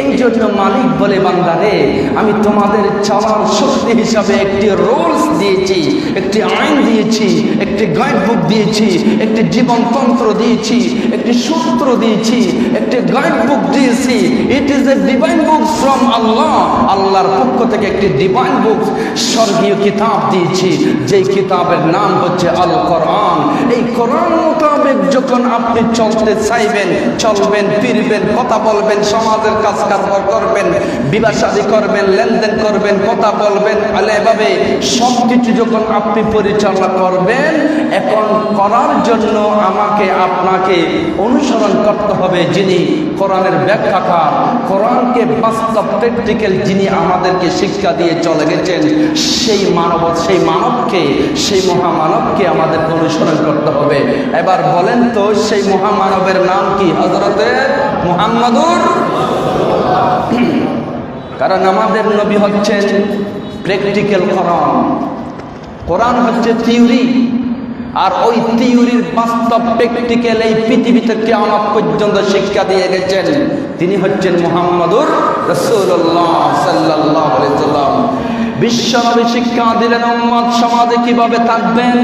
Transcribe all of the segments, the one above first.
এই জন্য মালিক বলে বান্দারে, আমি তোমাদের চালার শক্তি হিসাবে একটি রুলস দিয়েছি, একটি আইন দিয়েছি, একটি গাইড বুক দিয়েছি, একটি জীবনতন্ত্র দিয়েছি, একটি সূত্র দিয়েছি, একটি গাইড বুক দিয়েছি। It is a divine book from Allah আল্লাহর পক্ষ থেকে একটি ডিভাইন বুক স্বর্গীয় কিতাব দিয়েছি। যেই কিতাবের নাম হচ্ছে আল কোরআন এই কোরআন মোতাবেক যখন আপনি চলতে চাইবেন, চলবেন, ফিরবেন, কথা বলবেন সমাজের কাজ কারবার করবেন, বিবাহ শাদী করবেন, লেনদেন করবেন, কথা বলবেন, আলে এভাবে সব কিছু যখন আপনি পরিচালনা করবেন, এখন করার জন্য আমাকে, আপনাকে অনুসরণ করতে হবে যিনি কোরআনের ব্যাখ্যাকার, কোরআনকে বাস্তব প্র্যাকটিক্যাল যিনি আমাদেরকে শিক্ষা দিয়ে চলে গেছেন, সেই মানব, সেই মানবকে, সেই মহামানবকে আমাদের অনুসরণ করতে হবে। এবার বলেন তো, সেই মহামানবের নাম কি? হজরতে মুহাম্মাদুর কারণ আমাদের নবী হচ্ছেন প্র্যাকটিক্যাল কোরআন কোরআন হচ্ছে থিওরি আর ওই থিওরির বাস্তব প্র্যাকটিক্যাল এই পৃথিবীতে কেমন পর্যন্ত শিক্ষা দিয়ে গেছেন। তিনি হচ্ছেন মোহাম্মদুর রসুল্লাহ সাল্লাহ সাল্লাম বিশ্বনবী শিক্ষা দিলেন উম্মত সমাজে কীভাবে থাকবেন?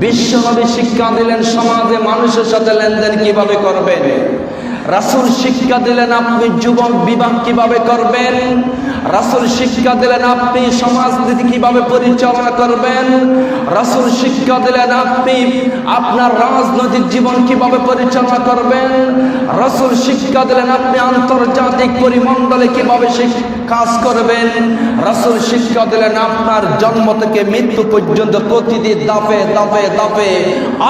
বিশ্বনবী শিক্ষা দিলেন সমাজে মানুষের সাথে লেনদেন কীভাবে করবেন? রাসুল শিক্ষা দিলেন আপনি যুবক বিবাহ কীভাবে করবেন? রাসুল শিক্ষা দিলেন আপনি সমাজনীতি কীভাবে পরিচালনা করবেন? রাসুল শিক্ষা দিলেন আপনি আপনার রাজনৈতিক জীবন কীভাবে পরিচালনা করবেন? রাসুল শিক্ষা দিলেন আপনি আন্তর্জাতিক পরিমণ্ডলে কীভাবে কাজ করবেন? রাসুল শিক্ষা দিলেন আপনার জন্ম থেকে মৃত্যু পর্যন্ত প্রতিদিন দাপে দাপে দাপে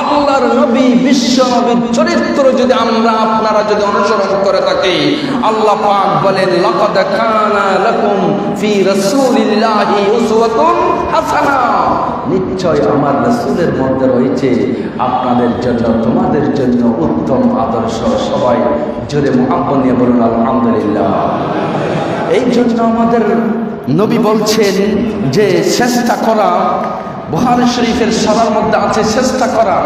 আল্লাহর নবী, বিশ্ব নবীর চরিত্র যদি আমরা আপনারা যদি অনুসরণ করে থাকি। আল্লাহ পাক বলেন, লাকাদ কানা লাকুম ফি রাসূলিল্লাহি উসওয়াতুন হাসানা। নিশ্চয় আমার রাসূলের মধ্যে রয়েছে আপনাদের জন্য, তোমাদের জন্য উত্তম আদর্শ। সবাই জোরে মুহাম্মদ নিয়ে বলুন, আলহামদুলিল্লাহ। এই জন্য আমাদের নবী বলছেন যে, চেষ্টা করা। বুহারি শরীফের সবার মধ্যে আছে, চেষ্টা করা।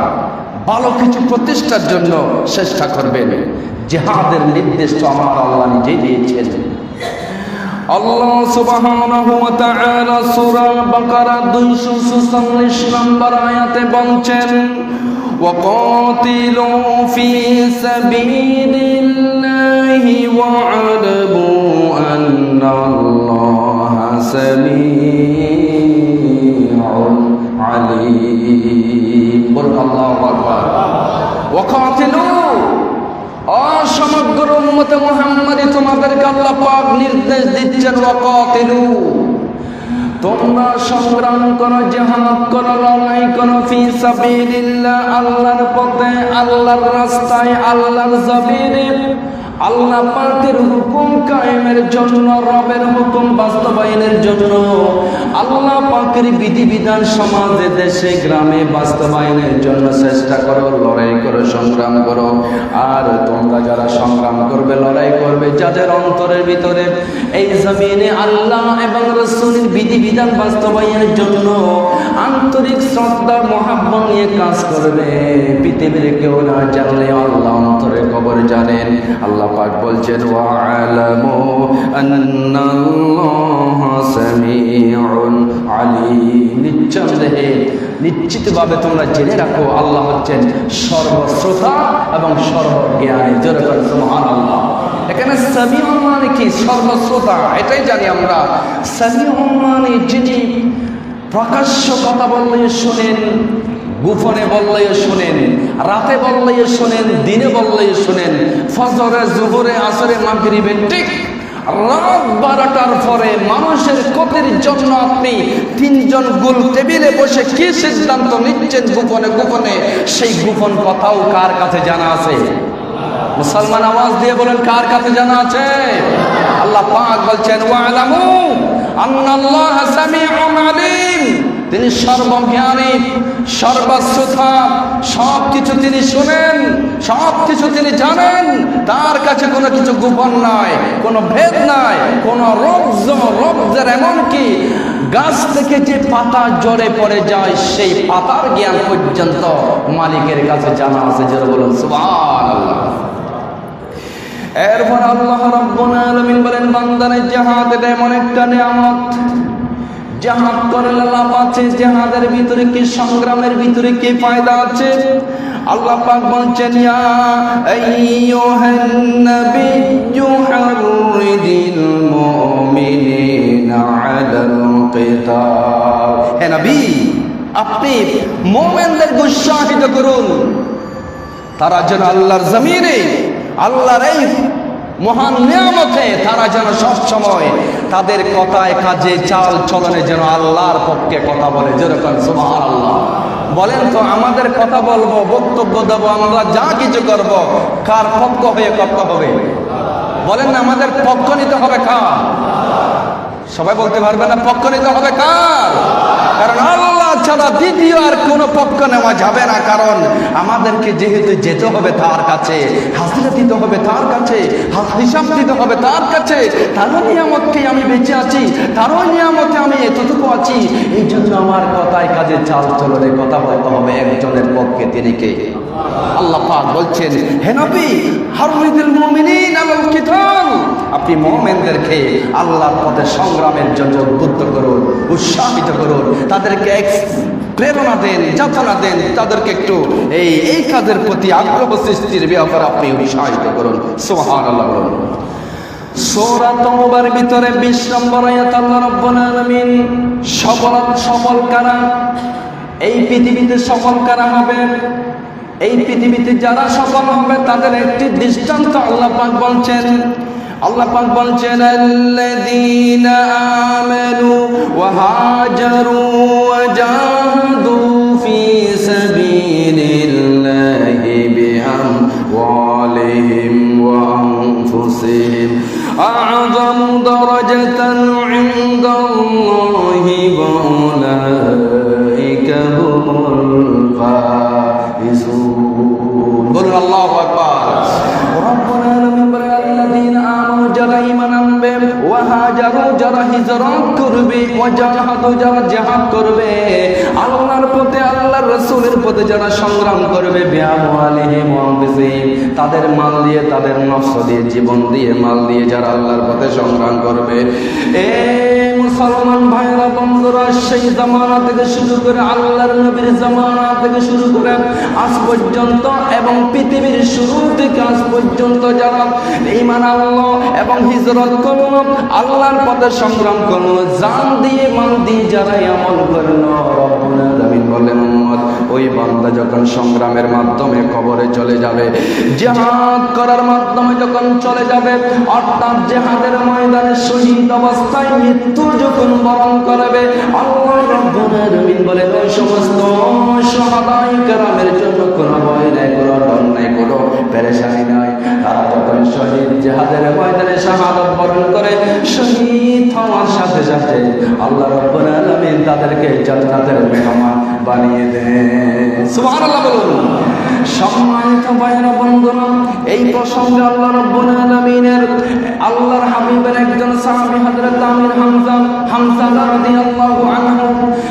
ভালো কিছু প্রতিষ্ঠার জন্য চেষ্টা করবেন। জেহাদের নির্দেশ তো আমার আল্লাহ নিজেই দিয়েছেন আল্লাহ সুবহানাহু ওয়া তাআলা সূরা বাকারা 246 নম্বর আয়াতে বলছেন وقاتلوا في سبيل الله واعلموا أن الله سميع عليم قل الله أكبر وقاتلوا অসমগ্র উম্মতে মুহাম্মাদি তোমাদেরকে আল্লাহ পাক নির্দেশ দিচ্ছেন, ওয়াকাতিলু। তোমরা সংগ্রাম করো, জেহাদ করো, লড়াই করো ফি সাবিলিল্লাহ, আল্লাহর পথে, আল্লাহর রাস্তায়, আল্লাহর জমিনে। আল্লাহ পাকের হুকুম কায়েমের জন্য, রবের হুকুম বাস্তবায়নের জন্য আল্লাহ পাকের বিধিবিধান সমাজে, দেশে, গ্রামে বাস্তবায়নের জন্য চেষ্টা করো, লড়াই করো, সংগ্রাম করো। আর তোমরা যারা সংগ্রাম করবে, লড়াই করবে, যাদের অন্তরের ভিতরে এই জমিনে আল্লাহ এবং রসুলের বিধিবিধান বাস্তবায়নের জন্য আন্তরিক শ্রদ্ধা, মহাব্বত নিয়ে কাজ করবে, পৃথিবীর কেউ না জানলে আল্লাহ অন্তরের খবর জানেন। আল্লাহ পাক বলছেন ওয়ালামু আন্নাল্লাহা সামিউন নিশ্চিতভাবে তোমরা জেনে রাখো, আল্লাহ হচ্ছেন সর্বশ্রোতা এবং সর্বজ্ঞানী। মহান আল্লাহ এখানে সামিউন মানে কি? সর্বশ্রোতা, এটাই জানি আমরা। সামিউন মানে যিনি প্রকাশ্য কথা বললে শোনেন গুফনে বললেই শোনেন, রাতে বললেই শোনেন, দিনে বললেই শোনেন, ফজরে, জোহরে, আসরে, মাগরিবে, ঠিক রাত বারোটার পরে মানুষের ক্ষতির জন্য আপনি তিনজন গোল টেবিলে বসে কি সিদ্ধান্ত নিচ্ছেন গোপনে গোপনে? সেই গোপন কথাও কার কাছে জানা আছে? মুসলমান আওয়াজ দিয়ে বলেন, কার কাছে জানা আছে? আল্লাহ পাক বলছেন, ওয়ালামু আন্নাল্লাহ সামিউন আলিম। তিনি সর্বজ্ঞানী, সর্বশ্রোতা সব কিছু তিনি শোনেন সব কিছু তিনি জানেন। তার কাছে কোনো কিছু গোপন নয় কোনো ভেদ নাই, কোনো রব্জ, রব্জের এমনকি গাছ থেকে যে পাতা জড়ে পড়ে যায়, সেই পাতার জ্ঞান পর্যন্ত মালিকের কাছে জানা আছে। যারা বলুন, সুবহানাল্লাহ। এরপর আল্লাহ রাব্বুল আলামিন বলেন, বান্দারে, জাহাদ এমন একটা নিয়ামত। জাহাদ করলে লাভ আছে জাহাদের ভিতরে কি সংগ্রামের ভিতরে কি ফায়দা আছে? আল্লাহ পাক বলছেন, ইয়া আইয়ুহান নাবিয়্যু হাররিদিল মুমিনিনা আলাল কিতাল হে নবী, আপনি মুমিনদের উৎসাহিত করুন। তারা যেন আল্লাহর জমিনে, আল্লাহর এই মহান নিয়ামতে তারা যেন সবসময় তাদের কথায়, কাজে, চাল চলনে যেন আল্লাহর পক্ষে কথা বলে। যেরকম সুবহান আল্লাহ বলেন তো, আমাদের কথা বলব, বক্তব্য দেবো, আমরা যা কিছু করব, কার পক্ষ হয়ে করতে হবে? বলেন না, আমাদের পক্ষ নিতে হবে কার? সবাই বলতে পারবে না, পক্ষ নিতে হবে কার? কারণ আল্লাহ ছাড়া দ্বিতীয় আর কোনো পক্ষ নেওয়া যাবে না, কারণ আমাদেরকে যেহেতু যেতে হবে তার কাছে হাজিরা দিতে হবে তার কাছে হিসাব দিতে হবে তার কাছে, তারও নিয়ামতকে আমি বেঁচে আছি, তারও নিয়ামতে আমি এতটুকু আছি। এই জন্য আমার কথায় কাজে চাল চলনে কথা বলতে হবে একজনের পক্ষে, তিনি কে? আল্লাহ পাক বলছেন, হে নবী হারুমিদুল মুমিনিন আলাল কিতাল। আপনি মুমিনদেরকে আল্লাহর পথে সংগ্রামের জন্য উদ্বুদ্ধ করুন, উৎসাহিত করুন, তাদেরকে প্রেরণা দেন, যাতনা দেন, তাদেরকে একটু এই এই কাজের প্রতি আগ্রহ সৃষ্টির ব্যাপারে আপনি উৎসাহিত করুন। সুবহানাল্লাহ বলুন। সূরা তওবার ভিতরে 20 নম্বর আয়াত, আল্লাহ সফল সফল কারা? এই পৃথিবীতে সফল কারা হবে এই পৃথিবীতে যারা সফল হবে, তাদের একটি দৃষ্টান্ত আল্লাহ পাক বলছেন। আল্লাহ পাক বলছেন, আল্লাযীনা আমানু ওয়া হাজারু ওয়া জাহাদু ফি সাবিলিল্লাহি বিআমওয়ালিহিম ওয়া আনফুসিহিম। আ'যামু দারাজাতান 'ইনদাল্লাহি আল্লাহর আল্লাহর পথে যারা সংগ্রাম করবে তাদের মাল দিয়ে, তাদের নফস দিয়ে, জীবন দিয়ে, মাল দিয়ে যারা আল্লাহর পথে সংগ্রাম করবে, এ মুসলমান ভাইরা, বন্ধুরা, সেই জামানা থেকে শুরু করে আল্লাহর নবীর জামানা থেকে শুরু করে আজ পর্যন্ত এবং পৃথিবীর শুরু থেকে আজ পর্যন্ত যারা ইমান আল্লাহ এবং হিজরত করল, আল্লাহর পথে সংগ্রাম করল, জান দিয়ে মান দিয়ে যারা আমল করল বলেন ওই বান্দা যখন সংগ্রামের মাধ্যমে কবরে চলে যাবে, জিহাদ করার মাধ্যমে যখন চলে যাবে, অর্থাৎ জিহাদের ময়দানে শহীদ অবস্থায় মৃত্যু যখন বরণ করবে, আল্লাহ রব্বুল আলামিন বলে সমস্ত জন্য কোনো ভয় নাই, কোনো ডর নাই, কোনো পেরেশানি নাই। তারা তখন শহীদ জিহাদের ময়দানে শাহাদত বরণ করে শহীদ হওয়ার সাথে সাথে আল্লাহ রব্বুল আলামিন তাদেরকে জান্নাতের মেহমান বানিয়ে বলুন। সম্মানিত ভাইরা বন্ধুরা, এই প্রসঙ্গে আল্লাহ রব্বুল আলামিনের, আল্লাহর হাবিবের একজন সাহাবী হযরত আমির হামজা হামজা রাদিয়াল্লাহু আনহু।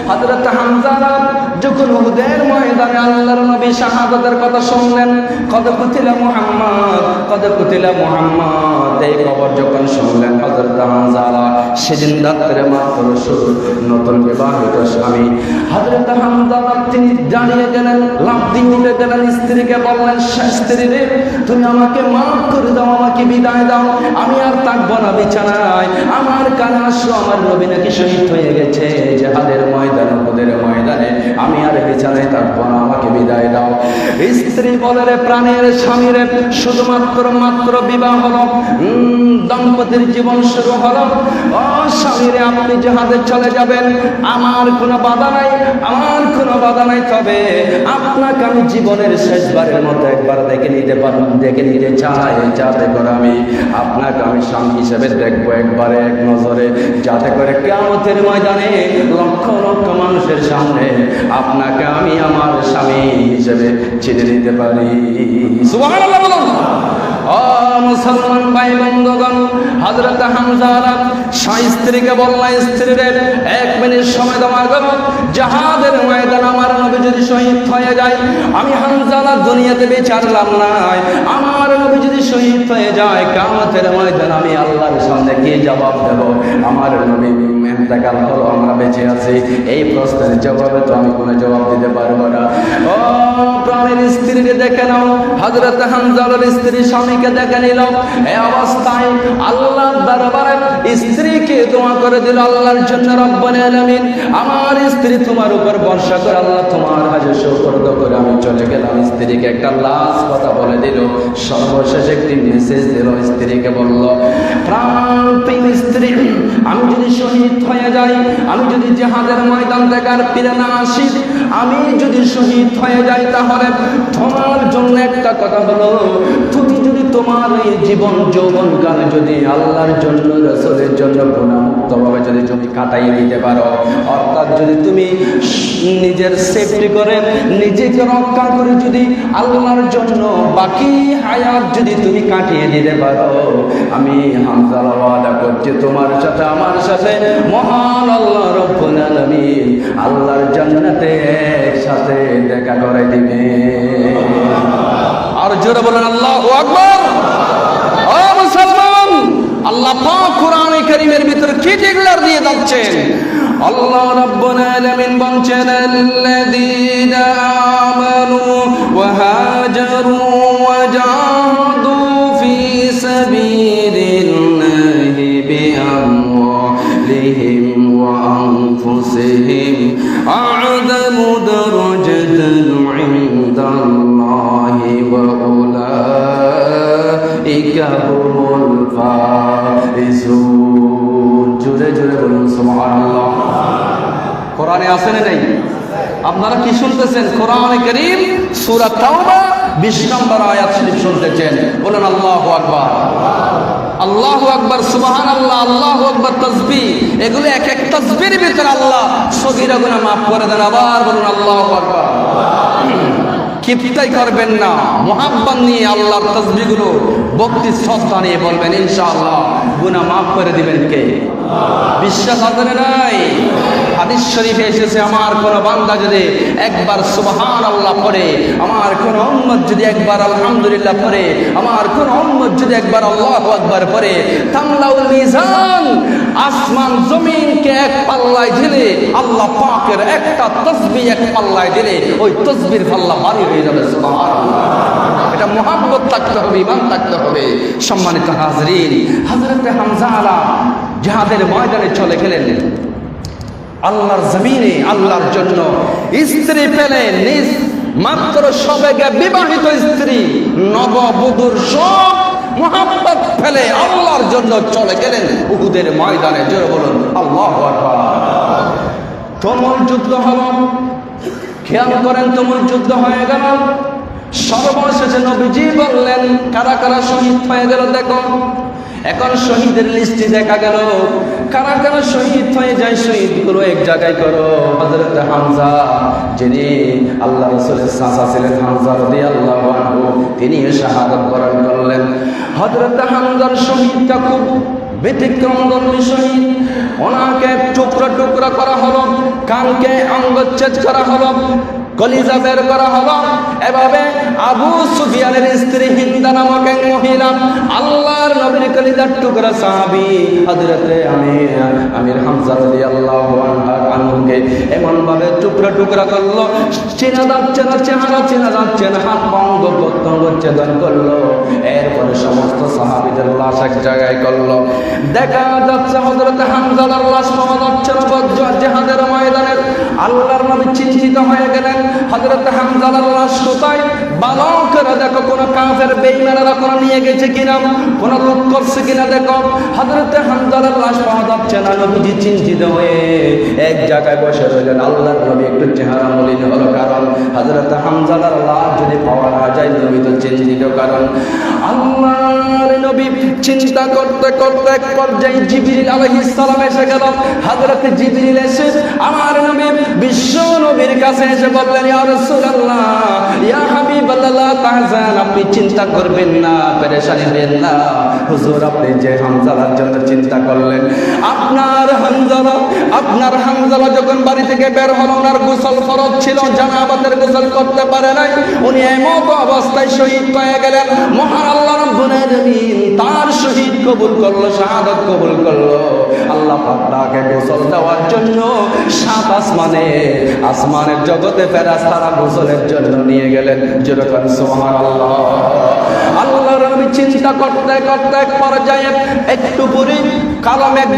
হযরত হামজা যখন উহুদের ময়দানে আল্লাহর নবী শাহাদাতের কথা শুনলেন, কদ কুতিলা মুহাম্মদ, কদ কুতিলা মুহাম্মদ এই খবর যখন শুনলেন হযরত হামজা, সেদিন রাত্রে মাত্র নতুন বিবাহিত স্বামী। হযরত হামজা তিনি দাঁড়িয়ে গেলেন উঠে গেলেন, স্ত্রীকে বললেন স্ত্রী রে, তুমি আমাকে মাফ করে দাও, আমাকে বিদায় দাও, আমি আর থাকব না, বিছানায়। আমার কানে আমার নবী নাকি শহীদ হয়ে গেছে ময়দানে ওদের ময়দানে। আমি আর বিছানায় থাকব না, আমাকে বিদায় দাও। স্ত্রী বলে রে, প্রাণের স্বামীরে শুধুমাত্র মাত্র বিবাহ হলো দম্পতির জীবন শুরু হলো। ও স্বামীরে আপনি জেহাদে চলে যাবেন। আমার কোনো বাধা নাই, আমার কোনো বাধা নাই। তবে আপনাকে আমি জীবনের শেষবারের মতো একবার দেখে নিতে পার দেখে নিতে চাই, যাতে করে আমি আপনাকে আমি স্বামী হিসেবে দেখব একবারে এক নজরে, যাতে করে কেমতের ময়দানে লক্ষ লক্ষ মানুষের সামনে আপনাকে আমি আমার স্বামী হিসেবে চিনে নিতে পারি। মুসলমান ভাই বন্ধুগণ হযরত হামজারা স্বামী স্ত্রীকে বললেন স্ত্রীরে এক মিনিট সময় দেওয়া গো জাহাদের ময়দান আমার নবী যদি শহীদ হয়ে যায়, আমি হামজালা দুনিয়াতে বেঁচে আসলাম না আমার নবী যদি শহীদ হয়ে যায় কামতের ময়দান আমি আল্লাহর সামনে কি জবাব দেব? আমার নবী মেন্তাকাল হলো, আমরা বেঁচে আছি। এই প্রশ্নের জবাবে তো আমি কোনো জবাব দিতে পারব না। ও প্রাণের স্ত্রীকে দেখে নাও হজরত হামজালের স্ত্রী স্বামীকে দেখে নিল। এই অবস্থায় আল্লাহ দরবারে স্ত্রীকে দোয়া করে দিল, আল্লাহর জন্য রব্বানে আলামিন, আমার স্ত্রী তোমার উপর ভরসা করে, আল্লাহ তোমার হাজে সুপর্দ করে আমি চলে গেলাম। স্ত্রীকে একটা লাস্ট কথা বলে দিল সর্বশেষ একটি মেসেজ দিল স্ত্রীকে বলল, প্রাণ প্রিয় স্ত্রী, আমি যদি শহীদ হয়ে যাই, আমি যদি জেহাদের ময়দান দেখার ফিরে না আসি, আমি যদি শহীদ হয়ে যাই, তাহলে তোমার জন্য একটা কথা হলো তুমি যদি তোমার এই জীবন যৌবন কাল যদি আল্লাহর জন্য, রসলের জন্য গুণামুক্তভাবে যদি তুমি কাটাইয়ে দিতে পারো, অর্থাৎ যদি তুমি নিজের সেফটি করে, নিজেকে রক্ষা করে যদি আল্লাহর জন্য বাকি হায়াত যদি তুমি কাটিয়ে দিতে পারো, আমি হামজালা ওয়াদা করছি তোমার সাথে, আমার সাথে, মহান আল্লাহ রব্বুল আলামিন আল্লাহর জান্নাতে একসাথে দেখা করে দিবে। জোরে বলেন, আল্লাহু আকবার। ও মুসলমান, আল্লাহ পাক কোরআনে কারীমের ভিতরে কি ডিক্লেয়ার দিয়ে যাচ্ছেন? আল্লাহ রাব্বুল আলামিন বলছেন, আল্লাযীনা আমানু ওয়া হাজারু ওয়া জাহাদু ফি সাবিলিল্লাহি বিআমওয়ালিহিম ওয়া আনফুসিহিম। হুমুল ফাইজুন। জোরে জোরে বলুন, সুবহানাল্লাহ। না নেই? আপনারা কি শুনতেছেন? কোরআনে করিম, সূরা তাওবা 20 নম্বর আয়াত শরীফ শুনতেছেন। বলেন, আল্লাহু আকবার। আল্লাহু আকবার, সুবহানাল্লাহ, আল্লাহু আকবার, তাসবিহ। এগুলো এক এক তাসবিহের ভিতরে আল্লাহ সগীরা গুনাহ maaf করে দেন। আবার বলুন, আল্লাহু আকবার। ক্ষিপ্তাই করবেন না। মোহাব্বান নিয়ে আল্লাহর তসবিগুলো ভক্তি শ্রদ্ধা নিয়ে বলবেন ইনশাআল্লাহ। গুণা মাফ করে দিবেন কে? আসমান, জমিনকে এক পাল্লায় দিলে আল্লাহ পাকের একটা তসবিহ এক পাল্লায় দিলে, ওই তসবির পাল্লা ভারী হয়ে যাবে এটা মোহাম্মত থাকতে হবে ইমান থাকতে হবে। সম্মানিত হাজরিন হজরত হামজা আলা যাহাদের ময়দানে চলে গেলেন। আল্লাহর জমিনে, আল্লাহর জন্য স্ত্রী পেলে নিজ মাত্র সবেগে বিবাহিত স্ত্রী, নববধূর সব মোহাম্মত ফেলে আল্লাহর জন্য চলে গেলেন উহুদের ময়দানে। জোরে বলুন, আল্লাহ তুমুল যুদ্ধ হল। খেয়াল করেন, তুমুল যুদ্ধ হয়ে গেল। সর্বশেষে নবীজি বললেন, কারা কারা শহীদ হয়ে গেল দেখো। এখন শহীদের লিস্টে দেখা গেল, কারা কারা শহীদ হয়ে যায় শহীদগুলো এক জায়গায় করো। হজরত হামজা, যিনি আল্লাহ রসুলের চাচা ছিলেন, হামজা রদি আল্লাহ তিনি শাহাদত বরণ করলেন। হজরত হামজার শহীদটা খুব ব্যতিক্রম ধর্মী শহীদ। ওনাকে টুকরা টুকরা করা হলো, কানকে অঙ্গচ্ছেদ করা হলো। কলিজা বের করা হলো। এভাবে আবু সুফিয়ানের স্ত্রী হিন্দা নামক এক মহিলা আল্লাহর নবীর কলিজার টুকরা সাহাবি হযরতে আমির আমির হামজা রাদিয়াল্লাহু আনহুকে এমন ভাবে টুকরা টুকরা করল। চেনা যাচ্ছে না চেহারা, চেনা যাচ্ছে না, হাত পঙ্গ প্রত্যঙ্গ ছেদন করল। এরপরে সমস্ত সাহাবিদের লাশ এক জায়গায় করল। দেখা যাচ্ছে হযরতে হামজার লাশ পাওয়া যাচ্ছে না, বজ্র জেহাদের ময়দানে। আল্লাহর নবী চিন্তিত হয়ে গেলেন। হযরত হামজার লাশ কোথায় ভালো করে দেখো, কোন কাফের বেঈমানেরা কোন নিয়ে গেছে কিনা? কোন লোক করছে কিনা দেখো? হযরত হামজার লাশ পাওয়া যাচ্ছে না নবীজি চিন্তিত হয়ে এক জায়গায় বসে রইলেন। আল্লাহর নবী একটু চেহারা মলিন হলো কারণ হযরত হামজার লাশ যদি পাওয়া না যায়, নবী তো চিন্তিত কারণ আল্লাহর নবী চিন্তা করতে করতে এক পর্যায়ে জিবরিল আলাইহিস সালাম এসে গেল। হযরত জিবরিল এসে আমার নবী বিশ্ব নবীর কাছে এসে বললেন আপনি চিন্তা করবেন না, পেরেশানি হবেন না। হুজুর, আপনি যে হামজালার জন্য চিন্তা করলেন, আপনার হামজালা আপনার হামজালা যখন বাড়ি থেকে বের হলো, ওনার গোসল ফরজ ছিল, জানাবাতের গোসল করতে পারে নাই, উনি এমত অবস্থায় শহীদ হয়ে গেলেন, মহান আল্লাহ তার শহীদ কবুল করল, শাহাদাত কবুল করল। আল্লাহ পাক গোসল দেওয়ার জন্য সাত আসমানে, আসমানের জগতে ফেরেশতারা গোসলের জন্য নিয়ে গেলেন যেরকম সোহার আল্লাহ নবী চিন্তা করতে করতে এক পর্যায়ে একটু পরে কালাম এক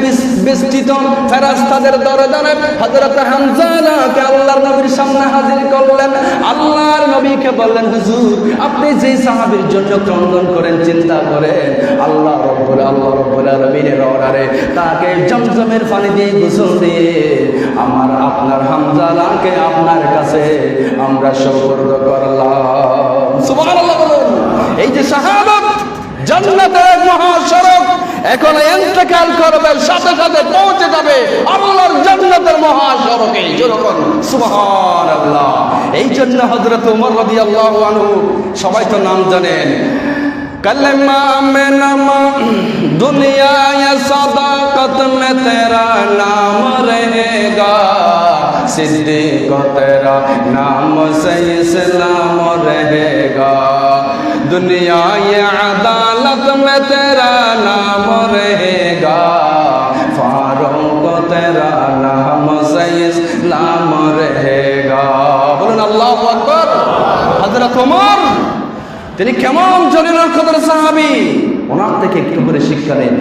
বিস্তৃত ফেরাস্তাদের দরে দরে হযরত হামজালাকে আল্লাহর নবীর সামনে হাজির করলেন। আল্লাহর নবীকে বললেন, হুজুর, আপনি যে সাহাবীর জন্য ক্রন্দন করেন, চিন্তা করেন। আল্লাহ রব্বুল আল্লাহ রব্বুল আলামিনের অর্ডারে তাকে জমজমের পানি দিয়ে গোসল দিয়ে আমার আপনার হামজালাকে আপনার কাছে আমরা সুপর্দ করলাম। সুবহানাল্লাহ। এই যে শাহাদত, জান্নাতের মহাসড়ক, এখন এন্তেকাল করবে, সাথে সাথে পৌঁছে যাবে আল্লাহর জান্নাতের মহাসড়কে। যেরকম সুবহানাল্লাহ। এই জন্য হযরত ওমর রাদিয়াল্লাহু আনহু, সবাই তো নাম জানেন। کلمہ میں نام دنیا یا صداقت میں تیرا نام رہے گا صدیق تیرا نام سے দুনিয়ায় আদালত মে में নাম नाम रहेगा फारों को तेरा নাম से इस्लाम रहेगा बोलन अल्लाह अकबर তিনি কেমন জলিলুল কদর সাহাবি। ওনার থেকে একটু করে শিক্ষা নেন।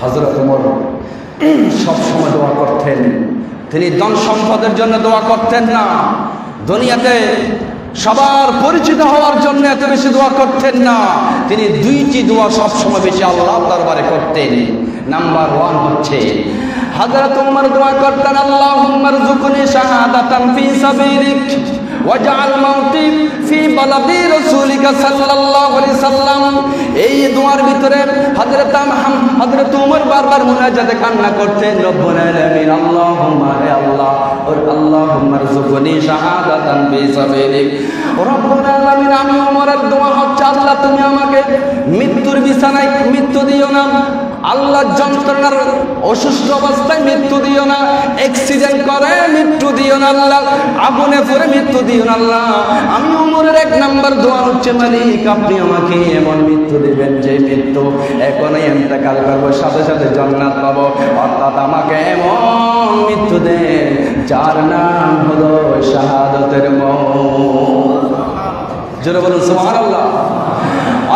হজরত সব সবসময় দোয়া করতেন। তিনি ধন সম্পদের জন্য দোয়া করতেন না। দুনিয়াতে সবার পরিচিত হওয়ার জন্য এত বেশি দোয়া করতেন না। তিনি দুইটি দোয়া সবসময় বেশি আল্লাহ দরবারে করতেন। নাম্বার ওয়ান হচ্ছে হাজার তোমার দোয়া করতেন আল্লাহ জুকুনি শাহাদাতান ফি সাবিলিক। ওয়াজআল মাউতি ফি বালাদি রাসূলিকা সাল্লাল্লাহু আলাইহি সাল্লাম। এই দোয়ার ভিতরে হযরত আহম হযরত উমর বারবার মুনাজাতে কান্না করতেন, রব্বুল আলামিন, আল্লাহুম্মা হে আল্লাহ, ওর আল্লাহুম্মা রযুকনি শাহাদাতান ফি সাবিলিক। রব্বুল আলামিন, আমি উমরের দোয়া হচ্ছে, আল্লাহ তুমি আমাকে মৃত্যুর বিছানায় মৃত্যু দিও না। আল্লাহ যন্ত্রণার অসুস্থ অবস্থায় মৃত্যু দিও না অ্যাক্সিডেন্ট করে মৃত্যু দিও না আল্লাহ, আগুনে পড়ে মৃত্যু দিও না আল্লাহ। আমি উমরের এক নাম্বার দোয়া হচ্ছে, মালিক, আপনি আমাকে এমন মৃত্যু দিবেন যে মৃত্যু এখনই এন্তেকাল করব সাথে সাথে জান্নাত পাবো। অর্থাৎ আমাকে এমন মৃত্যু দেন যার নাম হলো শাহাদতের মৌত জোরে বলুন, সুবহানাল্লাহ।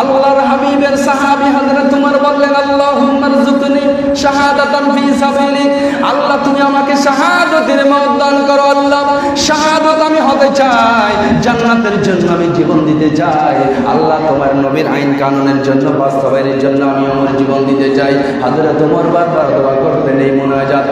আল্লাহর হাবিবের সাহাবী হযরত উমর বললেন, আল্লাহুম্মা রযুকনি শাহাদাতান ফি সাবিলিক আল্লাহ, তুমি আমাকে শাহাদাতের মওত দান করো, আল্লাহ। শাহাদাত আমি হতে চাই, জান্নাতের জন্য আমি জীবন দিতে চাই। আল্লাহ, তোমার নবীর আইন কানুনের জন্য, বাস্তবায়নের জন্য আমি আমার জীবন দিতে চাই। হযরত উমর বারবার দোয়া করতেন এই মুনাজাত।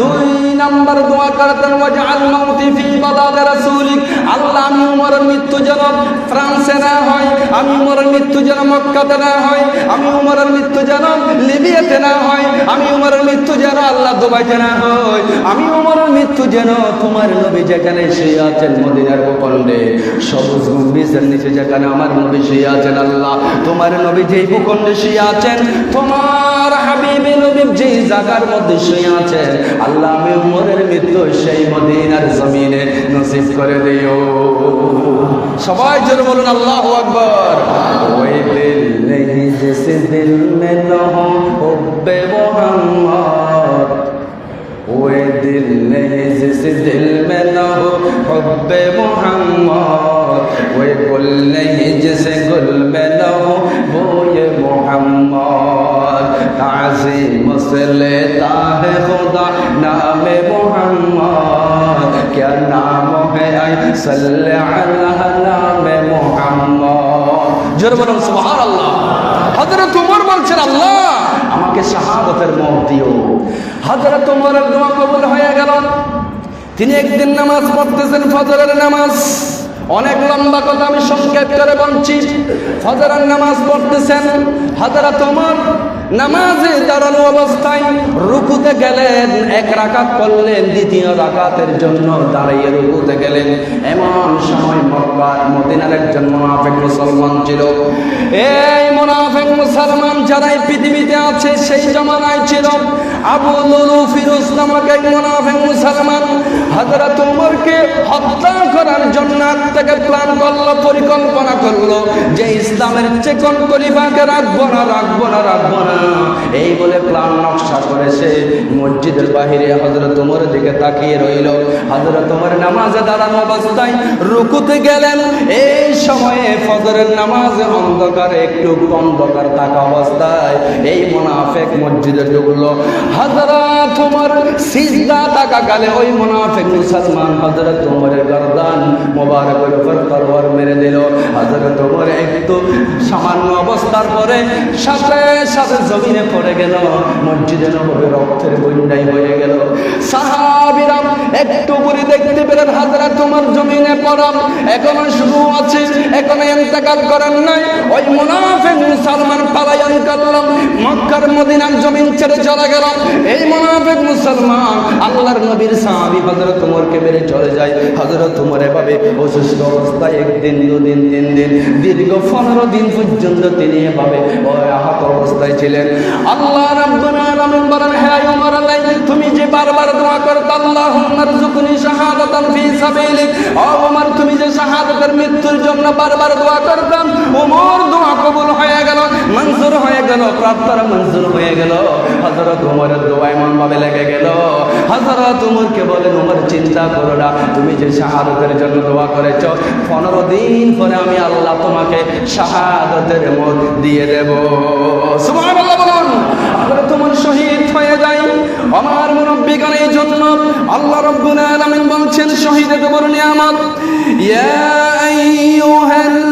দুই নাম্বার দোয়া করতেন, ওয়াজআল মাউতি ফি বালাদ রাসূলিক। আল্লাহ, আমি উমরের মৃত্যু যেন ফ্রান্সে না হয়, আমি উমরের মৃত্যু যেন মক্কাতে না হয়, আমি উমরের মৃত্যু যেন লিবিয়াতে না হয়, আমি উমরের মৃত্যু যেন আল্লাহ দুবাইতে না হয়, আমি উমরের মৃত্যু যেন তোমার নবী যেখানে শুয়ে আছেন মদিনার ভূখণ্ডে সবুজ গম্ভীরের নিচে যেখানে আমার নবী শুয়ে আছেন আল্লাহ, তোমার নবী যেই ভূখণ্ডে শুয়ে আছেন, তোমার হাবিবে নবী যেই জায়গার মধ্যে শুয়ে আছেন। আল্লাহ, আমি উমরের মৃত্যু সেই মদিনার জমিনে নসিব করে দিও। সবাই জোরে বলুন, আল্লাহ আকবর। ওই दिल नहीं जैसे दिल में न हो हुब्बे मोहम्मद ओए दिल नहीं जैसे दिल में न हो हुब्बे मोहम्मद ओए गुल नहीं जैसे गुल में न हो वो ये मोहम्मद ताजी मसले ताह खुदा नाम मोहम्मद क्या नाम है आई सल्लल्लाहु জোরে বলুন, সুবহানাল্লাহ। হযরত ওমর বলছেন, আল্লাহ, আমাকে শাহাদাতের মত দিও। হযরত ওমরের দোয়া কবুল হয়ে গেল। তিনি একদিন নামাজ পড়তেছেন, ফজরের নামাজ। অনেক লম্বা কথা আমি সংক্ষেপ করে বলছি। ফজরের নামাজ পড়তেছেন হযরত ওমর নামাজে দাঁড়ানো অবস্থায় রুকুতে গেলেন, এক রাকাত করলেন দ্বিতীয় রাকাতের জন্য দাঁড়িয়ে রুকুতে গেলেন। এমন সময় মক্কার মদিনার একজন মুনাফিক মুসলমান ছিল। এই মুনাফিক মুসলমান যারা পৃথিবীতে আছে, সেই জমানায় ছিল। আবু লুলু ফিরোজ নামক এক মুনাফিক মুসলমান হযরত উমরকে হত্যা করার জন্য থেকে প্ল্যান করল, পরিকল্পনা করল যে ইসলামের চেকন কলিফাকে রাখব না রাখব না রাখব না। এই বলে প্ল্যান নকশা করেছে। মসজিদের বাহিরে হজরত উমরের দিকে তাকিয়ে রইল। হজরত উমর নামাজে দাঁড়ানো অবস্থায় রুকুতে গেলেন। এই সময়ে ফজরের নামাজে অন্ধকারে একটু অন্ধকার থাকা অবস্থায় এই মুনাফেক মসজিদে ঢুকলো। হজরত উমর সিজদা থাকা কালে ওই মুনাফেক মুসলমান হজরত উমরের গর্দান উপর তরবার মেরে দিল। হজরত উমর একটু সামান্য অবস্থার পরে সাথে সাথে জমিনে পড়ে গেল। মসজিদে নবী রক্তের বন্যাই হয়ে গেল। সাহাবিরা একটু করে দেখতে পেলেন হাজরা তোমার জমিনে পড়াম এখনও শুরু আছে এখনও ইন্তেকাল করেন নাই। ওই মুনাফিক মুসলমান পালায়ন করলাম মক্কার মদিনার জমিন ছেড়ে চলে গেল এই মুনাফিক মুসলমান আল্লাহর নবীর সাহাবী হযরত ওমরকে মেরে চলে যায়। হযরত ওমর এভাবে অসুস্থ অবস্থায় একদিন, দুদিন, তিন দিন, দীর্ঘ পনেরো দিন পর্যন্ত তিনি এভাবে আহত অবস্থায় ছিলেন। আল্লাহ রাব্বুল আলামিন বলেন, হে ওমর আল্লাহ তুমি যে বারবার দোয়া করতে, আল্লাহুম্মা রযুকনি শাহাদাতান ফি সাবিলিক। ও ওমর তুমি যে শাহাদাতের মৃত্যুর জন্য বারবার দোয়া করতাম ওমর দোয়া কবুল হয়ে গেল, মঞ্জুর হয়ে গেল প্রার্থনা মঞ্জুর হয়ে গেল। হযরত ওমরের দোয়া এমন ভাবে লেগে গেল। হযরত ওমরকে বলেন ওমর চিন্তা করো না, তুমি যে শাহাদাতের জন্য দোয়া করেছ পনেরো দিন পরে আমি আল্লাহ তোমাকে শাহাদতের মত দিয়ে দেব। তোমার শহীদ হয়ে যাই। আমার মুরব্বিগণ, এই জন্য আল্লাহ রব্বুল আলামিন বলছেন, শহীদের বরণে আমার ইয়া আইয়ুহাল্লাযীনা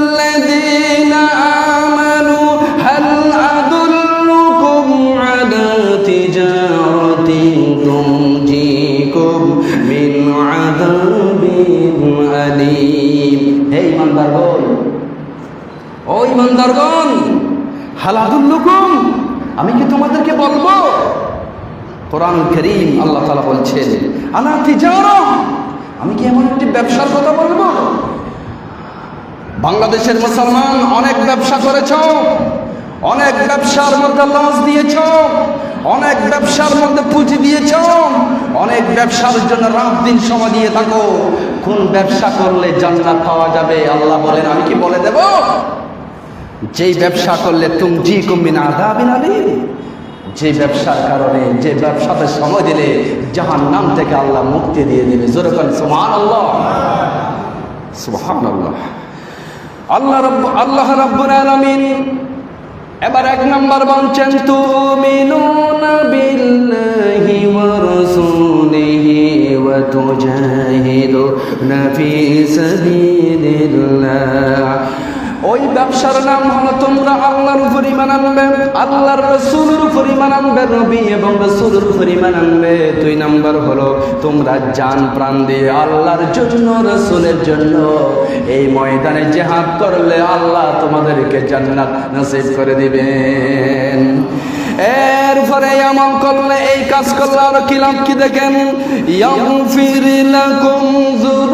ইমানদারগণ হালাদুল্লুকুম আমি কি তোমাদেরকে বলব? কোরআন করিম, আল্লাহ তালা বলছেন আনা তিজারা আমি কি এমন একটি ব্যবসার কথা বলব? বাংলাদেশের মুসলমান অনেক ব্যবসা করেছ, অনেক ব্যবসার মধ্যে লস দিয়েছ, অনেক ব্যবসার মধ্যে পুঁজি দিয়েছ, অনেক ব্যবসার জন্য রাত দিন সময় দিয়ে থাকো। কোন ব্যবসা করলে জান্নাত পাওয়া যাবে? আল্লাহ বলেন, আমি কি বলে দেব? যেই ব্যবসা করলে তুম জি কুমিন আদাবিন আলী যে ব্যবসার কারণে, যে ব্যবসাতে সময় দিলে জাহান নাম থেকে আল্লাহ মুক্তি দিয়ে দেবে। আল্লাহ সুহান আল্লাহ আল্লাহ আল্লাহ এবার এক নম্বর বলছেন, তুমিনুনা বিল্লাহি ওয়া ওই ব্যবসার নাম হলো তোমরা আল্লাহর উপর ইমান আল্লাহর রসুলের উপর ইমান নবী এবং রসুলের উপর ইমান দুই নাম্বার হলো তোমরা জান প্রাণ দিয়ে আল্লাহর জন্য, রসুলের জন্য এই ময়দানে জেহাদ করলে আল্লাহ তোমাদেরকে জান্নাত নসিব করে দিবেন। এরপরে আমল করলে এই কাজ করলে আরও কি লাভ কি দেখেন? ইয়াগফির লাকুম যুনুবাকুম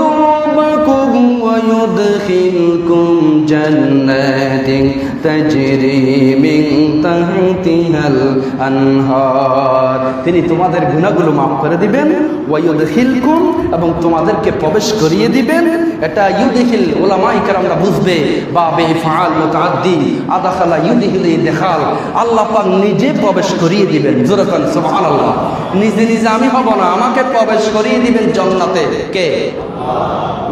ইউদখিলকুম জান্নাতিন তাজরি মিন তাহতিহাল আনহার তিনি তোমাদের গুণাগুলো মাফ করে দিবেন। ওয়া ইউদখিলকুম এবং তোমাদেরকে প্রবেশ করিয়ে দিবেন। এটা ইউদখিল ওলামায়ে কেরামরা বুঝবে। বা বেফাল মুতাআদ্দি আদাখালা ইউদখিল দেখাল আল্লাহ পাক নিজে প্রবেশ করিয়ে দিবেন। জোরকান, সুবহানাল্লাহ। নিজে নিজে আমি হব না, আমাকে প্রবেশ করিয়ে দিবেন জান্নাতে। কে?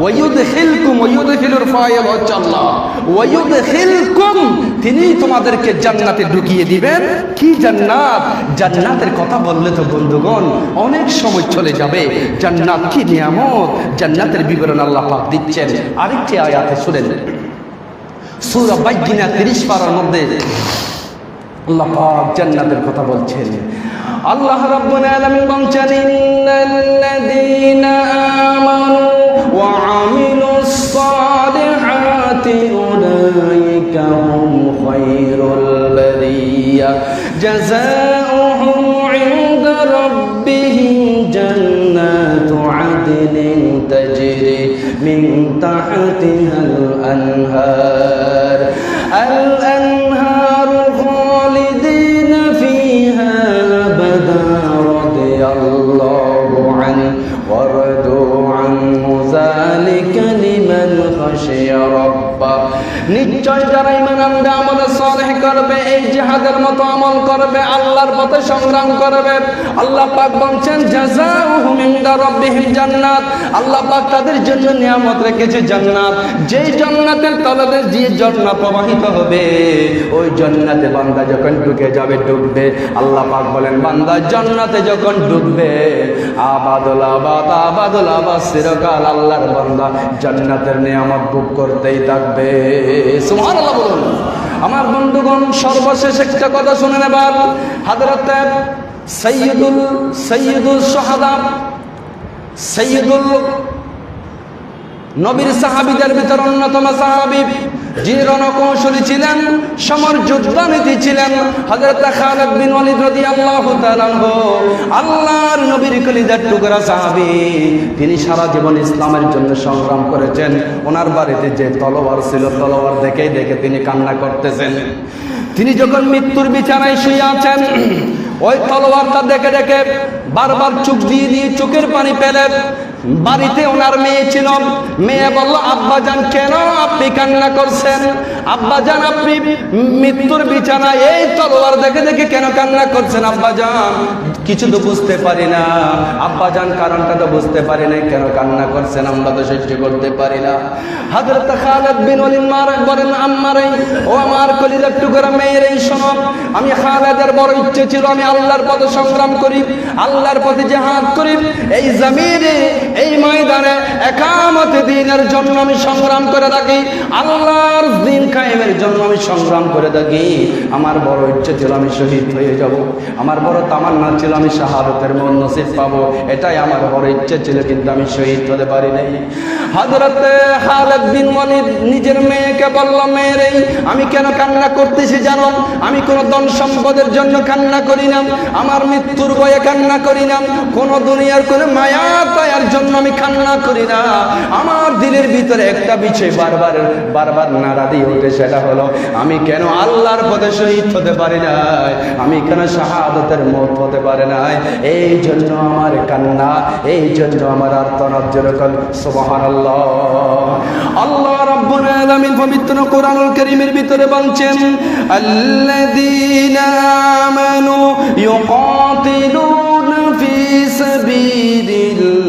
ওয়ায়ুদখিলকুম ওয়ায়ুদখিলুর ফাইল হচ্ছে আল্লাহ। ওয়ায়ুদখিলকুম তিনি তোমাদেরকে জান্নাতে ঢুকিয়ে দিবেন। কি জান্নাত? জান্নাতের কথা বললে তো বন্ধুগণ, অনেক সময় চলে যাবে। জান্নাত কি নিয়ামত? জান্নাতের বিবরণ আল্লাহ পাক দিচ্ছেন। আরেকটি আয়াতে শুনেন। সূরা বাইয়িনা 30 পারার মধ্যে আল্লাহ পাক জান্নাতের কথা বলছেন। الله ربنا لم يبنجر إن الذين آمنوا وعملوا الصالحات أولئك هم خير البرية جزاؤهم عند ربهم جنات عدن تجري من تحتها الأنهار الأنهار যারা ইমান আনবে সালেহ করবে, এই জিহাদের মতো আমল করবে, আল্লাহর পথে সংগ্রাম করবে। আল্লাহ পাক বলছেন জান্নাত। আল্লাহ পাক তাদের জন্য নিয়ামত রেখেছে জান্নাত। যেই জান্নাতের তলাতে যে ঝর্ণা প্রবাহিত হবে, ওই জান্নাতে বান্দা যখন ঢুকে যাবে, ডুববে। আল্লাহ পাক বলেন, বান্দা জান্নাতে যখন ডুববে, আবাদুল আবাদ আবাদুল আবাদ, চিরকাল আল্লাহর বান্দা জান্নাতের নিয়ামত ভোগ করতেই থাকবে। সুবহানাল্লাহ বলুন। আমার বন্ধুগণ, সর্বশেষ একটা কথা শুনে নেবার হাজরত সৈয়দুল সৈয়দুল সোহাদা, সৈয়দুল নবীর সাহাবিদের ভিতর অন্যতম সাহাবি। যিনি রণকৌশলী ছিলেন, সমর যুদ্ধনীতি ছিলেন আল্লাহর নবীর কলিজার টুকরা সাহাবী, তিনি সারা জীবন ইসলামের জন্য সংগ্রাম করেছেন। ওনার বাড়িতে যে তলোয়ার ছিল, তলোয়ার দেখেই দেখে তিনি কান্না করতেছেন। তিনি যখন মৃত্যুর বিছানায় শুয়ে আছেন, ওই তলোয়ারটা দেখে দেখে বারবার চোখ দিয়ে দিয়ে চোখের পানি পেলে বাড়িতে ওনার মেয়ে ছিল। মেয়ে বলল, আব্বাজান, কেন আপনি কান্না করছেন? আব্বাজান, আপনি মৃত্যুর বিছানায় এই তলোয়ার দেখে দেখে কেন কান্না করছেন, আব্বাজান? কিছু তো বুঝতে পারি না। আব্বাজান, কারণটা তো বুঝতে পারি না কেন কান্না করছেন আমরা তো সহ্য করতে পারি না। হাজরত খালেদ বিন ওয়ালিদ মার বলেন, আম্মারে, ও আমার কলিজার টুকরা মেয়ের এই শোনো, আমি খালেদের বড় ইচ্ছে ছিল, আমি আল্লাহর পথে সংগ্রাম করি, আল্লাহর পথে জেহাদ করি, এই জমিনে এই ময়দানে একামতে দিনের জন্য আমি সংগ্রাম করে থাকি, আল্লাহর দিন কায়েমের জন্য আমি সংগ্রাম করে থাকি। আমার বড় ইচ্ছে ছিল আমি শহীদ হয়ে যাব, আমার বড় তামান্না ছিল আমি শাহাদতের মন নসিব পাবো, এটাই আমার বড় ইচ্ছে ছিল, কিন্তু আমি শহীদ হতে পারি নাই। হজরতে খালেদ বিন ওয়ালিদ নিজের মেয়েকে বলল, মেয়েরে, আমি কেন কান্না করতেছি জানো? আমি কোন ধন সম্পদের জন্য কান্না করি না, আমার মৃত্যুর বয়ে কান্না করি না, কোন দুনিয়ার কোন মায়া তায়ার জন্য আমি কান্না করি না। আমার দিলের ভিতরে একটা বিষয় বারবার বারবার নাড়া দিয়ে ওঠে, সেটা হলো, আমি কেন আল্লাহর পথে শহীদ হতে পারি নাই? আমি কেন শাহাদতের মত হতে পারে নাই? এই জন্য আমার কান্না, এই জন্য আমার আর্তনাদ যেরকম, সুবহানাল্লাহ। আল্লাহ রাব্বুল আলামিন পবিত্র কোরআনুল কারীমের ভিতরে বলছেন, আল্লাযীনা আমানু ইউকাতিলুনা ফি সাবিলিল্লাহি।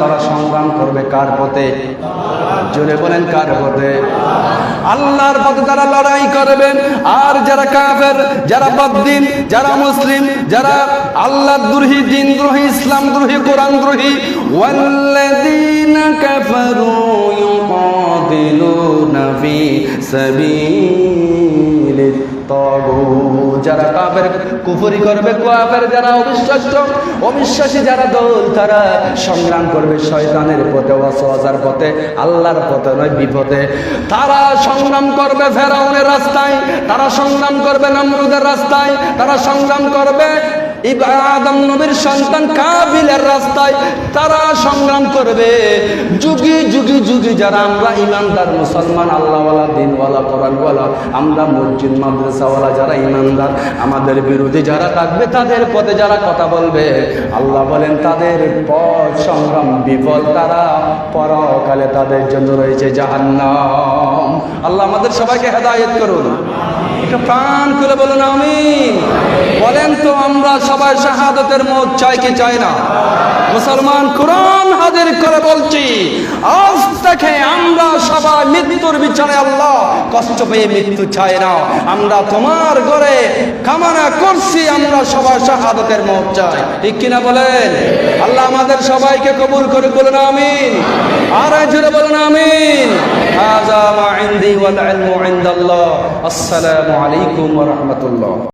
তারা সংগ্রাম করবে কার পথে? জোরে বলেন, কার পথে? আল্লাহর পথে তারা লড়াই করবেন। আর যারা কাফের, যারা বদ্দিন, যারা মুসলিম, যারা আল্লাহ দ্রোহী দিন দ্রোহী, ইসলাম দ্রোহী, কোরআন দ্রোহী ইউকাতিলুনা ফি সাবিলিত তাগুত যারা কাফের কুফরি করবে কাফের যারা অবিশ্বাস অবিশ্বাসী যারা দল, তারা সংগ্রাম করবে শয়তানের পথে, অসহাজার পথে, আল্লাহর পথে নয় বিপদে তারা সংগ্রাম করবে ফেরাউনের রাস্তায়, তারা সংগ্রাম করবে নমরুদের রাস্তায়, তারা সংগ্রাম করবে আদম নবীর সন্তান কাবিলের রাস্তায় তারা সংগ্রাম করবে। যুগে যুগে যুগে যারা আমরা ইমানদার, মুসলমান, আল্লাহওয়ালা, দিনওয়ালা কোরআনওয়ালা আমরা মসজিদ, মাদ্রাসাওয়ালা যারা ইমানদার, আমাদের বিরোধী যারা থাকবে, তাদের পথে যারা কথা বলবে, আল্লাহ বলেন তাদের পথ সংগ্রাম বিফল, তারা পরকালে তাদের জন্য রয়েছে জাহান্নাম। আল্লাহ আমাদের সবাইকে হেদায়েত করুন। একটু প্রাণ খুলে বলুন আমি বলেন তো, আমরা সবাই শাহাদতের মত, চাই কি চাই না? মুসলমান কোরআন হাজির করে বলছি, আজ থেকে আমরা সবাই মৃত্যুর বিছানায় আল্লাহ কষ্ট পেয়ে মৃত্যু চাই না। আমরা তোমার ঘরে কামনা করছি, আমরা সবাই শাহাদতের মত চাই। ঠিক কিনা বলেন? আল্লাহ আমাদের সবাইকে কবুল করে বলেন, আমিন। আর জুড়ে বলেন, আমিন। হাজা মা ইনদি ওয়াল ইলমু ইনদাল্লাহ। আসসালামু عليكم ورحمة الله.